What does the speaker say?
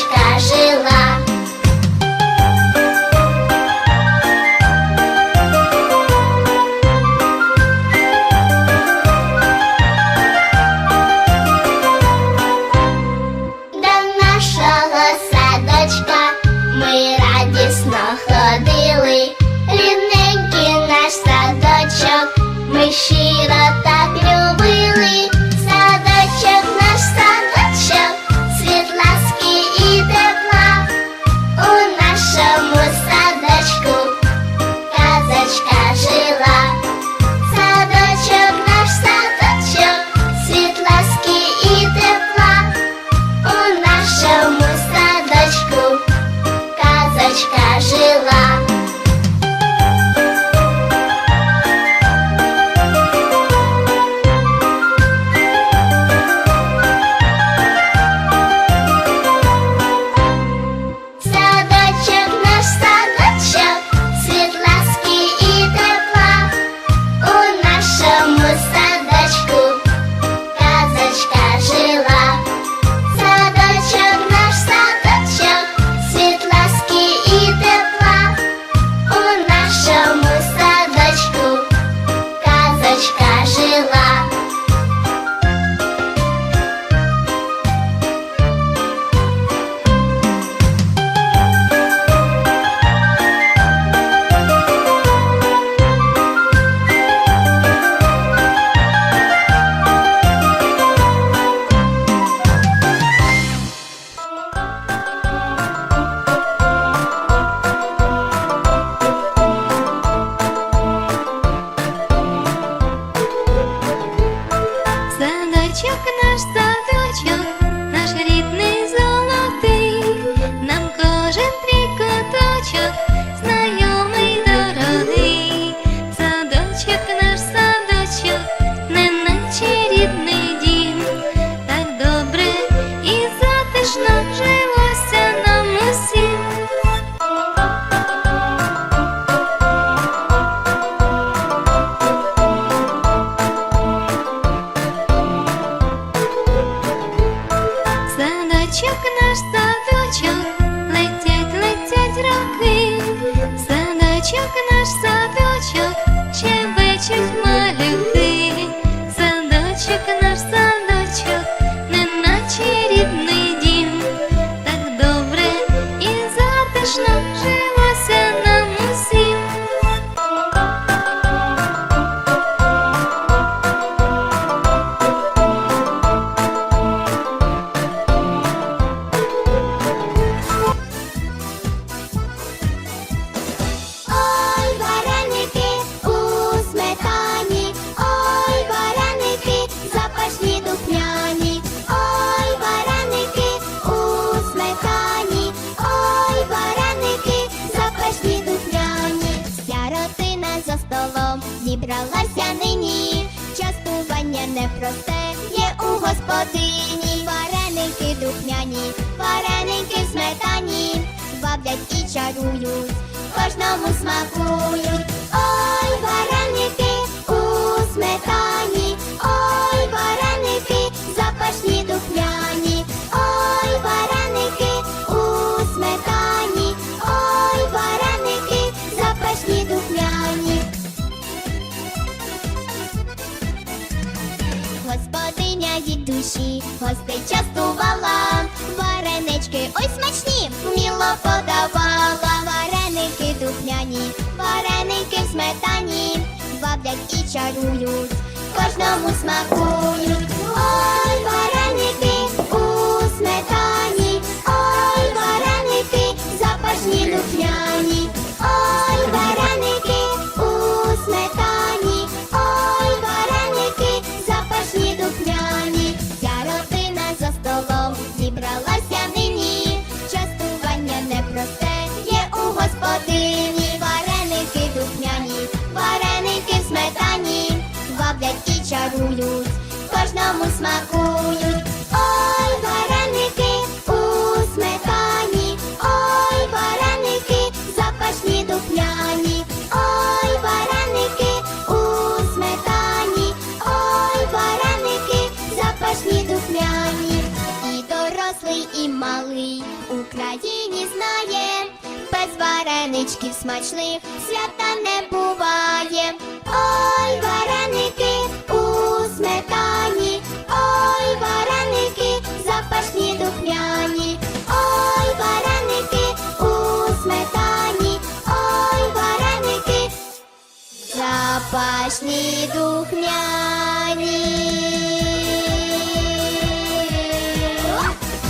Качка жила. До нашого садочка ми радісно ходили, рідненький наш садочок, ми щиро. Курочка жила. Дзвіночок наш садочок, чебечить зібралася нині, частування непросте є у господині, вареники духняні, вареники сметані, баблять і чарують, кожному смакують. господиня від душі, гостей частувала, варенички ой смачні, вміло подавала, вареники духняні, вареники в сметані, ваблять і чарують, кожному смаку. Малий Україні знає, без вареничків смачних свята не буває. Ой, вареники у сметані, ой, вареники запашні духмяні, ой, вареники у сметані, ой, вареники запашні духмяні.